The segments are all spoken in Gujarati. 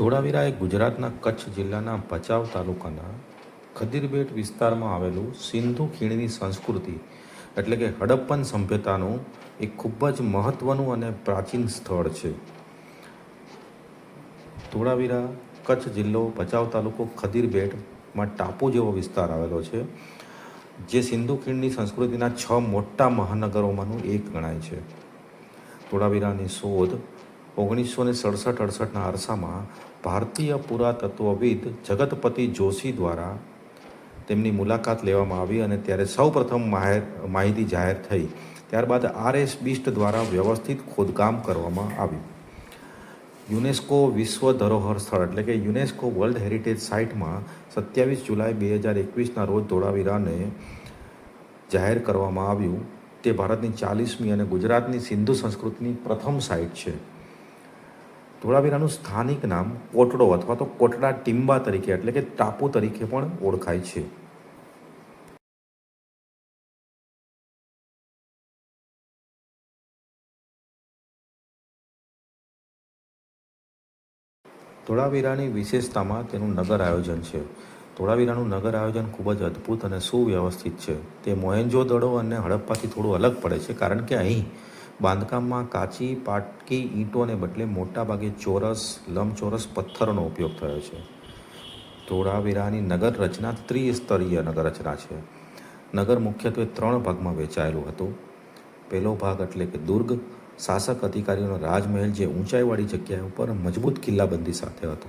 ધોળાવીરા એ ગુજરાતના કચ્છ જિલ્લાના ભચાઉ તાલુકાના ખદીરબેટ વિસ્તારમાં આવેલું સિંધુ ખીણની સંસ્કૃતિ, એટલે કે હડપ્પન સભ્યતાનું એક ખૂબ જ મહત્ત્વનું અને પ્રાચીન સ્થળ છે. ધોળાવીરા કચ્છ જિલ્લો ભચાઉ તાલુકો ખદીરબેટમાં ટાપુ જેવો વિસ્તાર આવેલો છે, જે સિંધુ ખીણની સંસ્કૃતિના છ મોટા મહાનગરોમાંનું એક ગણાય છે. ધોળાવીરાની શોધ ઓગણીસો ને સડસઠ અડસઠના અરસામાં ભારતીય પુરાતત્વવિદ જગતપતિ જોશી દ્વારા તેમની મુલાકાત લેવામાં આવી અને ત્યારે સૌપ્રથમ માહિતી જાહેર થઈ. ત્યારબાદ આર એસ બિસ્ટ દ્વારા વ્યવસ્થિત ખોદકામ કરવામાં આવ્યું. યુનેસ્કો વિશ્વ ધરોહર સ્થળ, એટલે કે યુનેસ્કો વર્લ્ડ હેરિટેજ સાઇટમાં સત્યાવીસ જુલાઈ બે હજાર એકવીસના રોજ ધોળાવીરાને જાહેર કરવામાં આવ્યું. તે ભારતની ચાલીસમી અને ગુજરાતની સિંધુ સંસ્કૃતિની પ્રથમ સાઇટ છે. ધોળાવીરાનું સ્થાનિક નામ કોટડો અથવા તો કોટડા ટીંબા તરીકે, એટલે કે ટાપુ તરીકે પણ ઓળખાય છે. ધોળાવીરાની વિશેષતામાં તેનું નગર આયોજન છે. ધોળાવીરાનું નગર આયોજન ખૂબ જ અદ્ભુત અને સુવ્યવસ્થિત છે. તે મોહેન્જો દડો અને હડપ્પાથી થોડું અલગ પડે છે, કારણ કે અહીં બાંધકામમાં કાચી, પાટકી ઈંટોને બદલે મોટાભાગે ચોરસ, લંબચોરસ પથ્થરનો ઉપયોગ થયો છે. ધોળાવીરાની નગર રચના ત્રિસ્તરીય નગર રચના છે. નગર મુખ્યત્વે ત્રણ ભાગમાં વહેંચાયેલું હતું. પહેલો ભાગ એટલે કે દુર્ગ, શાસક અધિકારીઓનો રાજમહેલ જે ઊંચાઈવાળી જગ્યા ઉપર મજબૂત કિલ્લાબંધી સાથે હતો.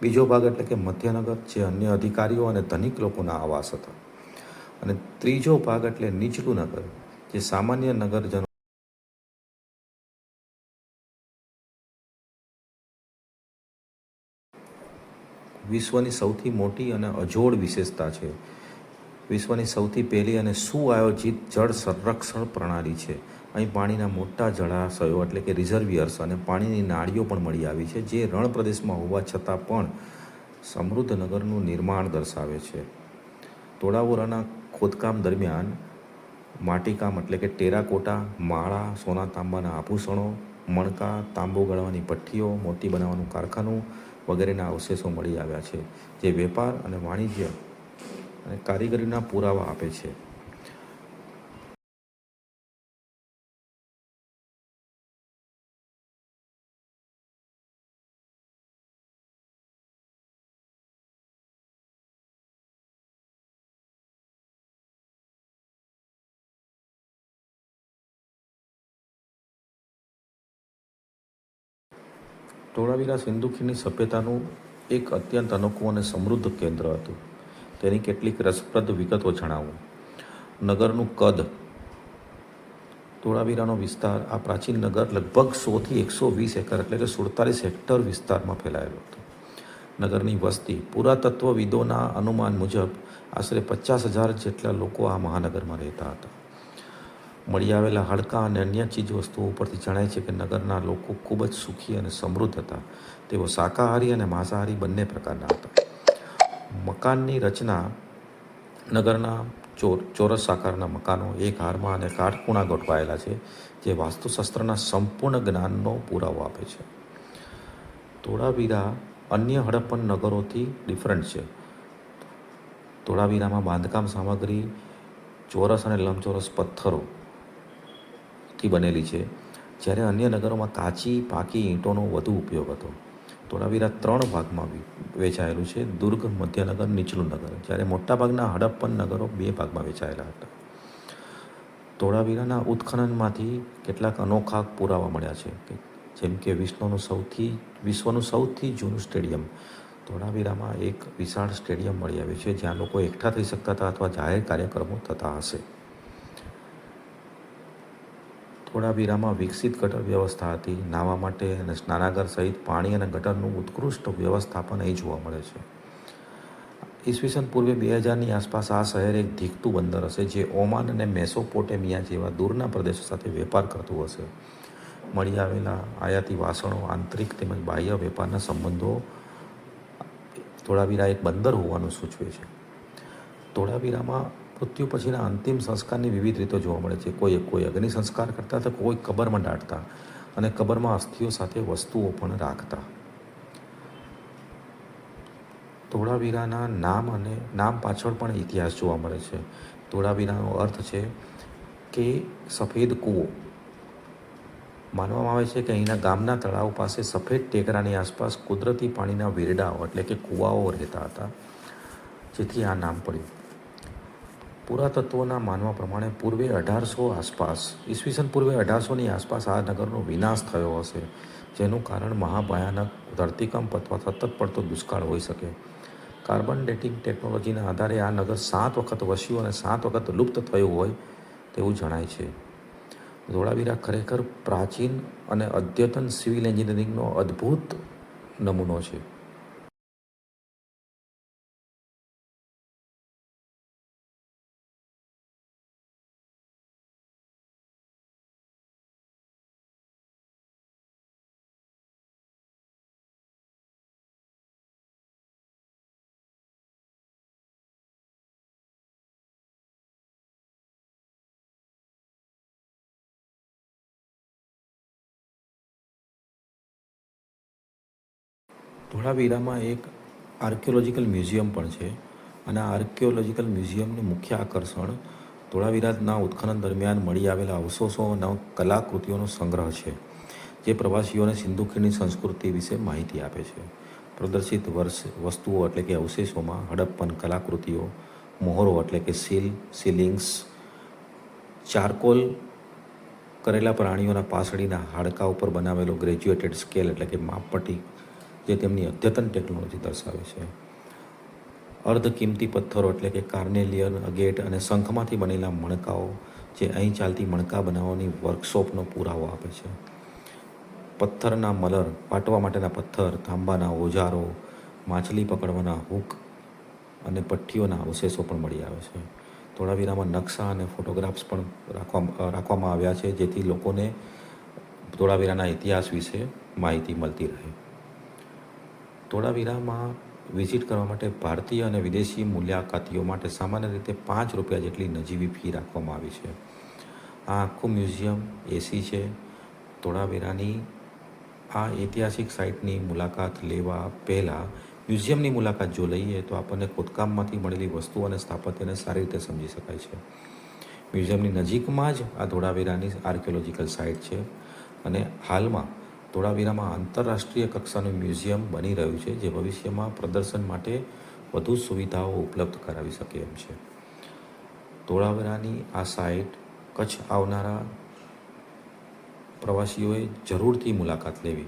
બીજો ભાગ એટલે કે મધ્યનગર, જે અન્ય અધિકારીઓ અને ધનિક લોકોના આવાસ હતા. અને ત્રીજો ભાગ એટલે નીચલું નગર, જે સામાન્ય નગરજનો વિશ્વની સૌથી મોટી અને અજોડ વિશેષતા છે. વિશ્વની સૌથી પહેલી અને સુઆયોજિત જળ સંરક્ષણ પ્રણાલી છે. અહીં પાણીના મોટા જળાશયો એટલે કે રિઝર્વિયર્સ અને પાણીની નાળીઓ પણ મળી આવી છે, જે રણ પ્રદેશમાં હોવા છતાં પણ સમૃદ્ધ નગરનું નિર્માણ દર્શાવે છે. તોડાવોરાના ખોદકામ દરમિયાન માટીકામ એટલે કે ટેરાકોટા, માળા, સોના તાંબાના આભૂષણો મણકા, તાંબુ ગળવાની ભઠ્ઠીઓ મોતી બનાવવાનું કારખાનું વગેરેના અવશેષો મળી આવ્યા છે, જે વેપાર અને વાણિજ્ય અને કારીગરીના પુરાવા આપે છે. ધોળાવીરા સિંધુ ખીણની સભ્યતાનું એક અત્યંત અનોખું અને સમૃદ્ધ કેન્દ્ર હતું. તેની કેટલીક રસપ્રદ વિગતો જણાવું. નગરનું કદ. ધોળાવીરાનો વિસ્તાર આ પ્રાચીન નગર લગભગ સોથી એકસો વીસ એકર એટલે કે સુડતાલીસ હેક્ટર વિસ્તારમાં ફેલાયેલો હતો. નગરની વસ્તી પુરાતત્વવિદોના અનુમાન મુજબ આશરે પચાસ હજાર જેટલા લોકો આ મહાનગરમાં રહેતા હતા. મળી આવેલા હાડકાં અને અન્ય ચીજ વસ્તુઓ ઉપરથી જણાય છે કે નગરના લોકો ખૂબ જ સુખી અને સમૃદ્ધ હતા. તેઓ શાકાહારી અને માંસાહારી બંને પ્રકારના હતા. મકાનની રચના નગરના ચોર, ચોરસ આકારના મકાનો, એક હારમાં અને કાટખૂણા ગોઠવાયેલા છે, જે વાસ્તુશાસ્ત્રના સંપૂર્ણ જ્ઞાનનો પુરાવો આપે છે. ધોળાવીરા અન્ય હડપ્પન નગરોથી ડિફરન્ટ છે. ધોળાવીરામાં બાંધકામ સામગ્રી, ચોરસ અને લંબચોરસ પથ્થરો થી બનેલી છે. જ્યારે અન્ય નગરોમાં કાચી, પાકી ઈંટોનો વધુ ઉપયોગ હતો. ધોળાવીરા ત્રણ ભાગમાં વેચાયેલું છે. દુર્ગ, મધ્યનગર, નીચલું નગર. જ્યારે મોટાભાગના હડપ્પન નગરો બે ભાગમાં વેચાયેલા હતા. ધોળાવીરાના ઉત્ખનનમાંથી કેટલાક અનોખા પુરાવા મળ્યા છે જેમ કે વિશ્વનું સૌથી વિશ્વનું સૌથી જૂનું સ્ટેડિયમ. ધોળાવીરામાં એક વિશાળ સ્ટેડિયમ મળી આવ્યું છે, જ્યાં લોકો એકઠા થઈ શકતા હતા અથવા જાહેર કાર્યક્રમો થતા હશે. ધોળાવીરામાં વિકસિત ગટર વ્યવસ્થા હતી. નાહવા માટે અને સ્નાનાગર સહિત પાણી અને ગટરનું ઉત્કૃષ્ટ વ્યવસ્થાપન અહીં જોવા મળે છે. ઈસવીસન પૂર્વે બે હજારની આસપાસ આ શહેર એક ધીકતું બંદર હશે, જે ઓમાન અને મેસોપોટેમિયા જેવા દૂરના પ્રદેશો સાથે વેપાર કરતું હશે. મળી આવેલા આયાતી વાસણો, આંતરિક તેમજ બાહ્ય વેપારના સંબંધો ધોળાવીરા એક બંદર હોવાનું સૂચવે છે. ધોળાવીરામાં મૃત્યુ પછીના અંતિમ સંસ્કારની વિવિધ રીતો જોવા મળે છે. કોઈ કોઈ અગ્નિ સંસ્કાર કરતા તો કોઈ કબરમાં દાટતા અને કબરમાં અસ્થિઓ સાથે વસ્તુઓ પણ રાખતા. ધોળાવીરાના નામ અને નામ પાછળ પણ ઇતિહાસ જોવા મળે છે. ધોળાવીરાનો અર્થ છે કે સફેદ કૂવો. માનવામાં આવે છે કે અહીંના ગામના તળાવ પાસે સફેદ ટેકરાની આસપાસ કુદરતી પાણીના વેરડાઓ એટલે કે કૂવાઓ રહેતા હતા, જેથી આ નામ પડ્યું. પુરાતત્વના માનવા પ્રમાણે પૂર્વે અઢારસો આસપાસ, ઈસવીસન પૂર્વે અઢારસોની આસપાસ આ નગરનો વિનાશ થયો હશે, જેનું કારણ મહાભયાનક ધરતીકંપ અથવા સતત પડતો દુષ્કાળ હોઈ શકે. કાર્બન ડેટિંગ ટેકનોલોજીના આધારે આ નગર સાત વખત વસ્યું અને સાત વખત લુપ્ત થયું હોય તેવું જણાય છે. ધોળાવીરા ખરેખર પ્રાચીન અને અદ્યતન સિવિલ એન્જિનિયરિંગનો અદ્ભુત નમૂનો છે. ધોળાવીરામાં એક આર્કિયોલોજિકલ મ્યુઝિયમ પણ છે અને આ આર્કિયોલોજિકલ મ્યુઝિયમનું મુખ્ય આકર્ષણ ધોળાવીરાના ઉત્ખનન દરમિયાન મળી આવેલા અવશેષોના કલાકૃતિઓનો સંગ્રહ છે, જે પ્રવાસીઓને સિંધુ ખીણની સંસ્કૃતિ વિશે માહિતી આપે છે. પ્રદર્શિત વર્ષ, વસ્તુઓ એટલે કે અવશેષોમાં હડપ્પન કલાકૃતિઓ, મોહરો એટલે કે સીલ, સીલિંગ્સ, ચારકોલ કરેલા પ્રાણીઓના પાસળીના હાડકા ઉપર બનાવેલો ગ્રેજ્યુએટેડ સ્કેલ એટલે કે માપપટ્ટી જે તેમની અદ્યતન ટેકનોલોજી દર્શાવે છે. અર્ધ કિંમતી પથ્થરો એટલે કે કાર્નેલિયન, અગેટ અને શંખમાંથી બનેલા મણકાઓ જે અહીં ચાલતી મણકા બનાવવાની વર્કશોપનો પુરાવો આપે છે. પથ્થરના મલર પાટવા માટેના પથ્થર, તાંબાના ઓજારો, માછલી પકડવાના હૂક અને પટ્ટીઓના અવશેષો પણ મળી આવે છે. ધોળાવીરામાં નકશા અને ફોટોગ્રાફ્સ પણ રાખવા, રાખવામાં આવ્યા છે, જેથી લોકોને ધોળાવીરાના ઇતિહાસ વિશે માહિતી મળતી રહે. ધોળાવીરામાં વિઝિટ કરવા માટે ભારતીય અને વિદેશી મુલાકાતીઓ માટે સામાન્ય રીતે પાંચ રૂપિયા જેટલી નજીવી ફી રાખવામાં આવી છે. આ આખું મ્યુઝિયમ એસી છે. ધોળાવીરાની આ ઐતિહાસિક સાઇટની મુલાકાત લેવા પહેલાં મ્યુઝિયમની મુલાકાત જો લઈએ તો આપણને ખોદકામમાંથી મળેલી વસ્તુઓ અને સ્થાપત્યને સારી રીતે સમજી શકાય છે. મ્યુઝિયમની નજીકમાં જ આ ધોળાવીરાની આર્કિયોલોજીકલ સાઇટ છે અને હાલમાં ધોળાવીરામાં આંતરરાષ્ટ્રીય કક્ષાનું મ્યુઝિયમ બની રહ્યું છે, જે ભવિષ્યમાં પ્રદર્શન માટે વધુ સુવિધાઓ ઉપલબ્ધ કરાવી શકે એમ છે. ધોળાવીરાની આ સાઇટ કચ્છ આવનારા પ્રવાસીઓએ જરૂરથી મુલાકાત લેવી.